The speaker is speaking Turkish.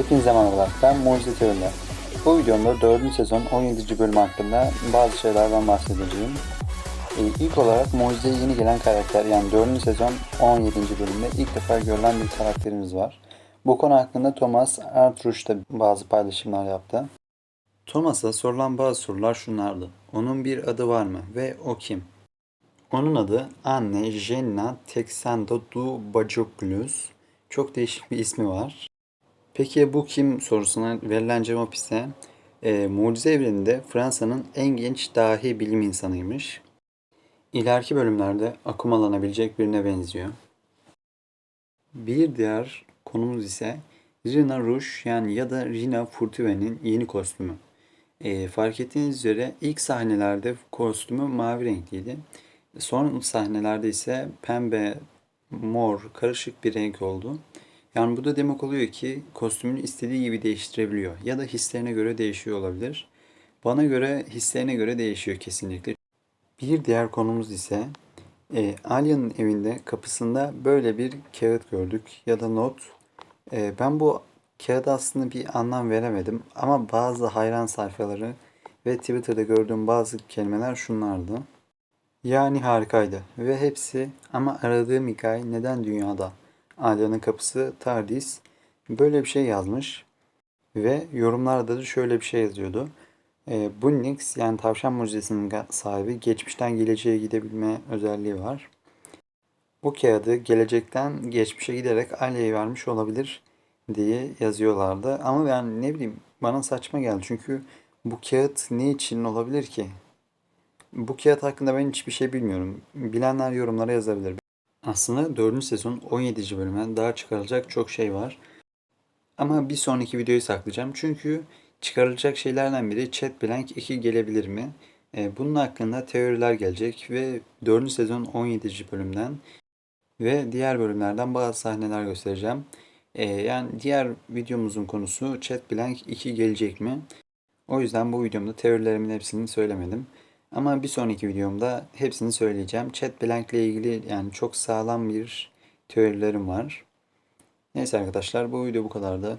Hepinize merhabalar. Ben Mucize Teoriler. Bu videomda 4. sezon 17. bölüm hakkında bazı şeylerden bahsedeceğim. Ee, ilk olarak Mucize'ye yeni gelen karakter yani 4. sezon 17. bölümde ilk defa görülen bir karakterimiz var. Bu konu hakkında Thomas Artruş da bazı paylaşımlar yaptı. Thomas'a sorulan bazı sorular şunlardı. Onun bir adı var mı ve o kim? Onun adı Anne Jenna Texando du Bajoglus. Çok değişik bir ismi var. Peki bu kim sorusuna verilen cevap ise e, Mucize evreninde Fransa'nın en genç dahi bilim insanıymış. İleriki bölümlerde akumulanabilecek birine benziyor. Bir diğer konumuz ise Rina Rouge yani ya da Rina Furtuve'nin yeni kostümü. E, fark ettiğiniz üzere ilk sahnelerde kostümü mavi renkliydi. Son sahnelerde ise pembe, mor, karışık bir renk oldu. Yani bu da demek oluyor ki kostümünü istediği gibi değiştirebiliyor. Ya da hislerine göre değişiyor olabilir. Bana göre hislerine göre değişiyor kesinlikle. Bir diğer konumuz ise e, Alya'nın evinde kapısında böyle bir kağıt gördük ya da not. E, ben bu kağıda aslında bir anlam veremedim ama bazı hayran sayfaları ve Twitter'da gördüğüm bazı kelimeler şunlardı. Yani harikaydı ve hepsi ama aradığım hikaye neden dünyada? Alya'nın kapısı Tardis böyle bir şey yazmış ve yorumlarda da şöyle bir şey yazıyordu. E, Bunnix yani tavşan mucizesinin sahibi geçmişten geleceğe gidebilme özelliği var. Bu kağıdı gelecekten geçmişe giderek Alya'ya vermiş olabilir diye yazıyorlardı. Ama ben ne bileyim bana saçma geldi çünkü bu kağıt ne için olabilir ki? Bu kağıt hakkında ben hiçbir şey bilmiyorum. Bilenler yorumlara yazabilir. Aslında 4. sezon 17. bölüme daha çıkarılacak çok şey var. Ama bir sonraki videoyu saklayacağım. Çünkü çıkarılacak şeylerden biri Chat Blank 2 gelebilir mi? E, bunun hakkında teoriler gelecek ve 4. sezon 17. bölümden ve diğer bölümlerden bazı sahneler göstereceğim. E, yani diğer videomuzun konusu Chat Blank 2 gelecek mi? O yüzden bu videomda teorilerimin hepsini söylemedim. Ama bir sonraki videomda hepsini söyleyeceğim. Chat Blank ile ilgili yani çok sağlam bir teorilerim var. Neyse arkadaşlar bu video bu kadardı.